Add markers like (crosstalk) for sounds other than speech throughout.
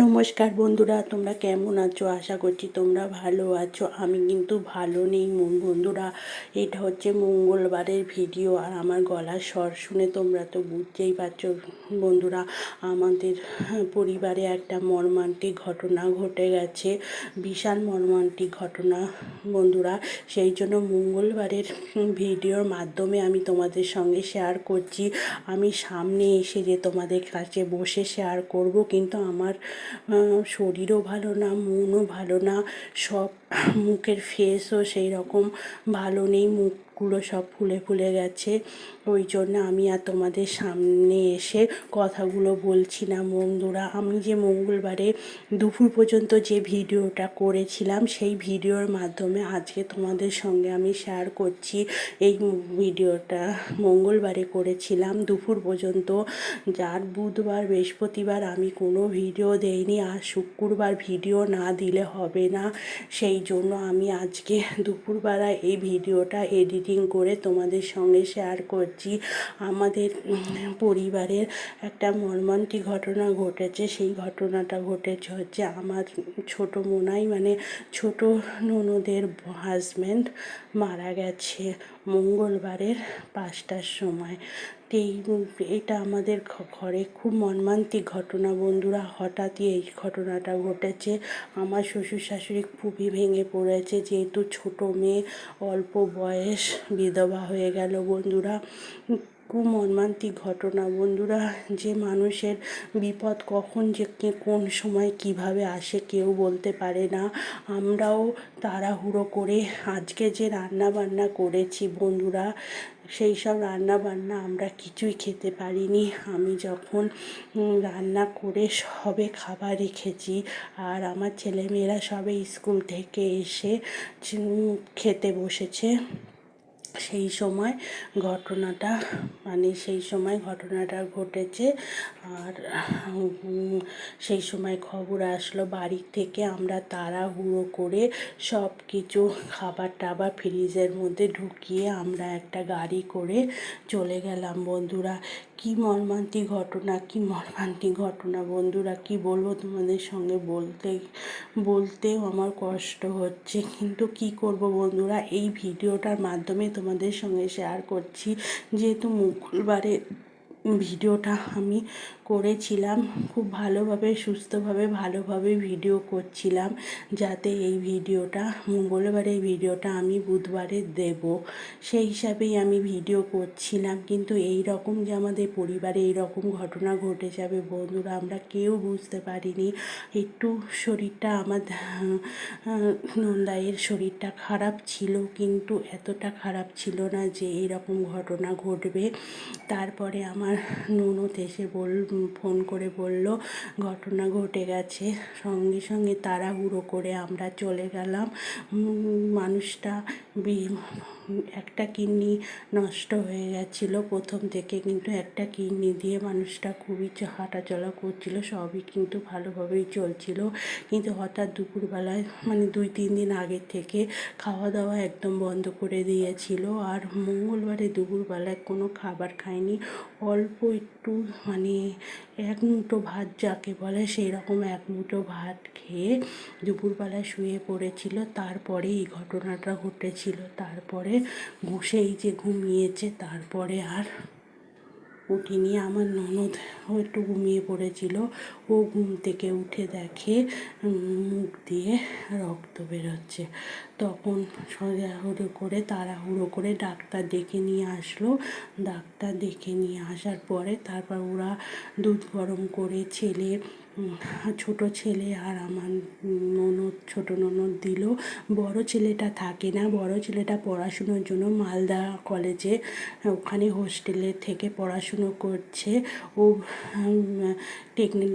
নমস্কার বন্ধুরা, তোমরা কেমন আছো? আশা করছি তোমরা ভালো আছো। আমি কিন্তু ভালো নেই মন। বন্ধুরা, এটা হচ্ছে মঙ্গলবারের ভিডিও আর আমার গলার স্বর শুনে তোমরা তো বুঝতেই পারছ। বন্ধুরা, আমাদের পরিবারে একটা মর্মান্তিক ঘটনা ঘটে গেছে। বিশাল মর্মান্তিক ঘটনা, বন্ধুরা। সেই জন্য মঙ্গলবারের ভিডিওর মাধ্যমে আমি তোমাদের সঙ্গে শেয়ার করছি। আমি সামনে এসে যে তোমাদের কাছে বসে শেয়ার করব, কিন্তু আমার শরীরও ভালো না মনও ভালো না সব মুখের ফেসও সেই রকম ভালো নেই, মুখগুলো সব ফুলে ফুলে গেছে। ওই জন্য আমি আর তোমাদের সামনে এসে কথাগুলো বলছি না বন্ধুরা। আমি যে মঙ্গলবারে দুপুর পর্যন্ত যে ভিডিওটা করেছিলাম, সেই ভিডিওর মাধ্যমে আজকে তোমাদের সঙ্গে আমি শেয়ার করছি। এই ভিডিওটা মঙ্গলবারে করেছিলাম। দুপুর পর্যন্ত যার বুধবার, বৃহস্পতিবার আমি কোনো ভিডিও দেইনি, আর শুক্রবার ভিডিও না দিলে হবে না। সেই জন্য আমি আজকে (laughs) দুপুরবেলা এই ভিডিওটা এডিটিং করে তোমাদের সঙ্গে শেয়ার করছি। আমাদের পরিবারের একটা মর্মান্তিক ঘটনা ঘটেছে। সেই ঘটনাটা ঘটেছে হচ্ছে আমার ছোট মোনাই মানে ছোট ননদের হাজব্যান্ড মারা গেছে মঙ্গলবারের পাঁচটার সময়। এই এটা আমাদের ঘরে খুব মর্মান্তিক ঘটনা বন্ধুরা। হঠাৎই এই ঘটনাটা ঘটেছে। আমার শ্বশুর শাশুড়ি খুবই ভেঙে পড়েছে, যেহেতু ছোট মেয়ে, অল্প বয়স বিধবা হয়ে গেল বন্ধুরা। খুব মর্মান্তিক ঘটনা। বন্ধুরা, যে মানুষের বিপদ কখন যে কোন সময় কীভাবে আসে কেউ বলতে পারে না। আমরাও তাড়াহুড়ো করে আজকে যে রান্না বান্না করেছি বন্ধুরা, সেই সব রান্না বান্না আমরা কিছুই খেতে পারিনি। আমি যখন রান্না করে সবে খাবার রেখেছি আর আমার ছেলেমেয়েরা সবে স্কুল থেকে এসে খেতে বসেছে সেই সময় ঘটনাটা মানে সেই সময় ঘটনাটা ঘটেছে। আর সেই সময় খবর আসলো বাড়ি থেকে আমরা তাড়াহুড়ো করে সব কিছু খাবার টাবার ফ্রিজের মধ্যে ঢুকিয়ে আমরা একটা গাড়ি করে চলে গেলাম বন্ধুরা। কি মর্মান্তিক ঘটনা, কি মর্মান্তিক ঘটনা বন্ধুরা, কি বলব তোমাদের সঙ্গে বলতে, বলতেও আমার কষ্ট হচ্ছে। কিন্তু কি করব বন্ধুরা, এই ভিডিওটার মাধ্যমে তোমাদের সঙ্গে শেয়ার করছি যেহেতু মঙ্গলবারে ভিডিওটা আমি করেছিলাম। খুব ভালোভাবে, সুস্থভাবে, ভালোভাবে ভিডিও করছিলাম যাতে এই ভিডিওটা, মঙ্গলবারে এই ভিডিওটা আমি বুধবারে দেব। সেই হিসাবেই আমি ভিডিও করছিলাম। কিন্তু এই রকম যে আমাদের পরিবারে এই রকম ঘটনা ঘটে যাবে, বন্ধুরা, আমরা কেউ বুঝতে পারিনি। একটু শরীরটা আমার, নন্দাইয়ের শরীরটা খারাপ ছিল, কিন্তু এতটা খারাপ ছিল না যে এরকম ঘটনা ঘটবে। তারপরে আমার ননদ এসে বল, ফোন করে বলল, ঘটনা ঘটে গেছে। সঙ্গে সঙ্গে তাড়াহুড়ো করে আমরা চলে গেলাম। মানুষটা একটা কিডনি নষ্ট হয়ে গেছিল প্রথম থেকে, কিন্তু একটা কিডনি দিয়ে মানুষটা খুবই হাঁটাচলা করছিল, সবই কিন্তু ভালোভাবেই চলছিল। কিন্তু হঠাৎ দুপুরবেলায় মানে দুই, তিন দিন আগের থেকে খাওয়া দাওয়া একদম বন্ধ করে দিয়েছিল। আর মঙ্গলবারে দুপুরবেলায় কোনো খাবার খায়নি অল্প একটু মানে এক মুঠো ভাত যাকে বলে সেই রকম এক মুঠো ভাত খেয়ে দুপুরবেলায় শুয়ে পড়েছিল। তারপরে এই ঘটনাটা ঘটেছিল। তারপরে ঘুষেই যে ঘুমিয়েছে, তারপরে আর উঠিনি। আমার ননদ একটু ঘুমিয়ে পড়েছিল। ও ঘুম থেকে উঠে দেখে মুখ দিয়ে রক্ত বেরোচ্ছে। তখন তাড়াহুড়ো করে তাড়াহুড়ো করে ডাক্তার ডেকে নিয়ে আসলো। ডাক্তার ডেকে নিয়ে আসার পরে তারপর ওরা দুধ গরম করে ছেলে ছোট ছেলে আর আমার ননদ, ছোট ননদ দিল। বড় ছেলেটা থাকে না, বড় ছেলেটা পড়াশুনোর জন্য মালদা কলেজে, ওখানে হোস্টেলে থেকে পড়াশুনো করছে। ও টেকনিক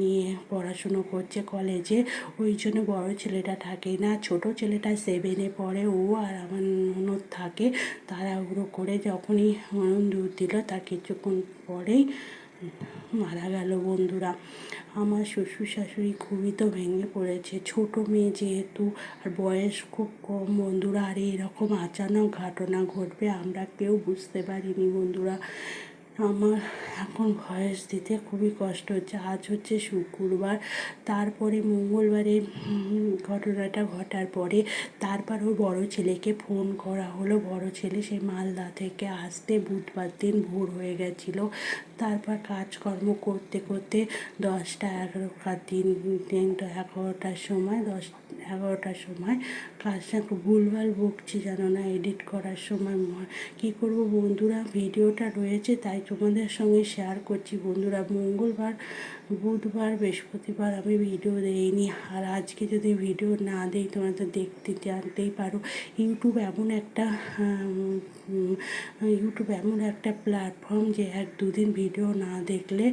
নিয়ে পড়াশুনো করছে কলেজে। ওই জন্য বড় ছেলেটা থাকে না। ছোট ছেলেটা সেভেনে পড়ে, ও আর আমার ননদ থাকে। তাড়াহুড়ো করে যখনই দুধ দিল, তার কিছুক্ষণ পরেই মারা গেল বন্ধুরা। আমার শ্বশুর শাশুড়ি খুবই তো ভেঙে পড়েছে। ছোট মেয়ে যেহেতু, আর বয়স খুব কম বন্ধুরা। আর এরকম আচানক ঘটনা ঘটবে, আমরা কেউ বুঝতে পারিনি বন্ধুরা। আমার এখন ভয়েস দিতে খুবই কষ্ট হচ্ছে। আজ হচ্ছে শুক্রবার, তারপরে মঙ্গলবারে ঘটনাটা ঘটার পরে তারপর ওর বড়ো ছেলেকে ফোন করা হলো। বড় ছেলে সে মালদা থেকে আসতে বুধবার দিন ভোর হয়ে গেছিল। তারপর কাজকর্ম করতে করতে দশটা এগারোটার দিন এগারোটার সময় দশ এগারোটার সময় কাজটা ভুলভাল বকছি জানো না এডিট করার সময় কী করব বন্ধুরা? ভিডিওটা রয়েছে, তাই তোমাদের সঙ্গে শেয়ার করছি। বন্ধুরা, মঙ্গলবার, বুধবার, বৃহস্পতিবার আমি ভিডিও দেইনি। আর আজকে যদি ভিডিও না দেই, তোমরা তো দেখতে, জানতেই পারো। ইউটিউব এমন একটা ইউটিউব এমন একটা প্ল্যাটফর্ম যে এক দুদিন ভিডিও না দেখলে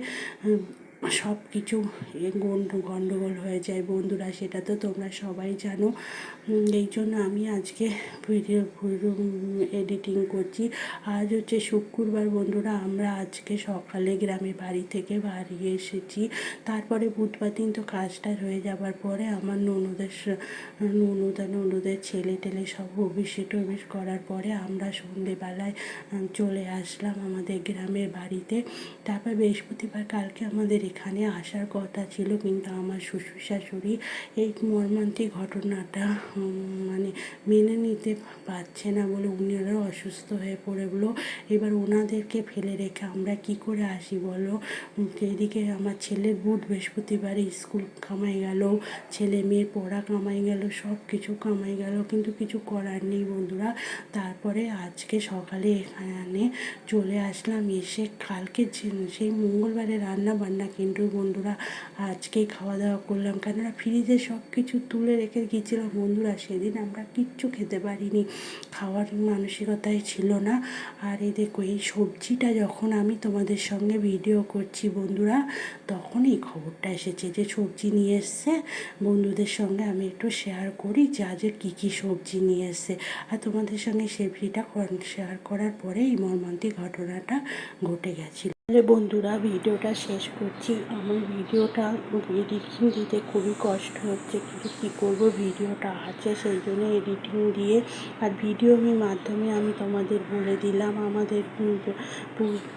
সব কিছু গন্ডগোল হয়ে যায়। বন্ধুরা, সেটা তো তোমরা সবাই জানো। এই জন্য আমি আজকে ভিডিও এডিটিং করছি। আজ হচ্ছে শুক্রবার বন্ধুরা, আমরা আজকে সকালে গ্রামে বাড়ি থেকে বাড়ি এসেছি। তারপরে বুধবার দিন তো কাজটা হয়ে যাবার পরে আমার ননদের ননদ, ননদের ছেলে টেলে সব অভিষেক টভিষ করার পরে আমরা সন্ধেবেলায় চলে আসলাম আমাদের গ্রামের বাড়িতে। তারপর বৃহস্পতিবার কালকে আমাদের এখানে আসার কথা ছিল, কিন্তু আমার শ্বশুর শাশুড়ি এই মর্মান্তিক ঘটনাটা মানে মেনে নিতে পারছে না বলে উনারাও অসুস্থ হয়ে পড়েগুলো এবার ওনাদেরকে ফেলে রেখে আমরা কি করে আসি বলো? এদিকে আমার ছেলের বুধ বৃহস্পতিবারে স্কুল কামাই গেল, ছেলে মেয়ের পড়া কামাই গেল, সব কিছু কামাই গেল, কিন্তু কিছু করার নেই বন্ধুরা। তারপরে আজকে সকালে এখানে চলে আসলাম, এসে কালকে সেই মঙ্গলবারে রান্না বান্না কিন্তু বন্ধুরা আজকেই খাওয়া দাওয়া করলাম। কেননা ফ্রিজে সব কিছু তুলে রেখে গিয়েছিলাম বন্ধুরা, সেদিন আমরা কিচ্ছু খেতে পারিনি। খাওয়ার মানসিকতাই ছিল না। আর এই দেখো, এই সবজিটা যখন আমি তোমাদের সঙ্গে ভিডিও করছি বন্ধুরা তখন এই খবরটা এসেছে যে সবজি নিয়ে এসছে। বন্ধুদের সঙ্গে আমি একটু শেয়ার করি যা যে কী কী সবজি নিয়ে এসছে। আর তোমাদের সঙ্গে সেভিটা শেয়ার করার পরে এই মর্মান্তিক ঘটনাটা ঘটে গেছিল। তাহলে বন্ধুরা, ভিডিওটা শেষ করছি। আমার ভিডিওটা এডিটিং দিতে খুবই কষ্ট হচ্ছে, কিন্তু কী করব? ভিডিওটা আছে, সেই জন্য এডিটিং দিয়ে। আর ভিডিওর মাধ্যমে আমি তোমাদের বলে দিলাম, আমাদের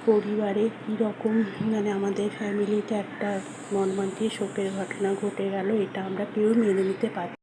পরিবারে কীরকম মানে আমাদের ফ্যামিলিতে একটা মর্মান্তিক শোকের ঘটনা ঘটে গেল, এটা আমরা কেউ মেনে নিতে পারি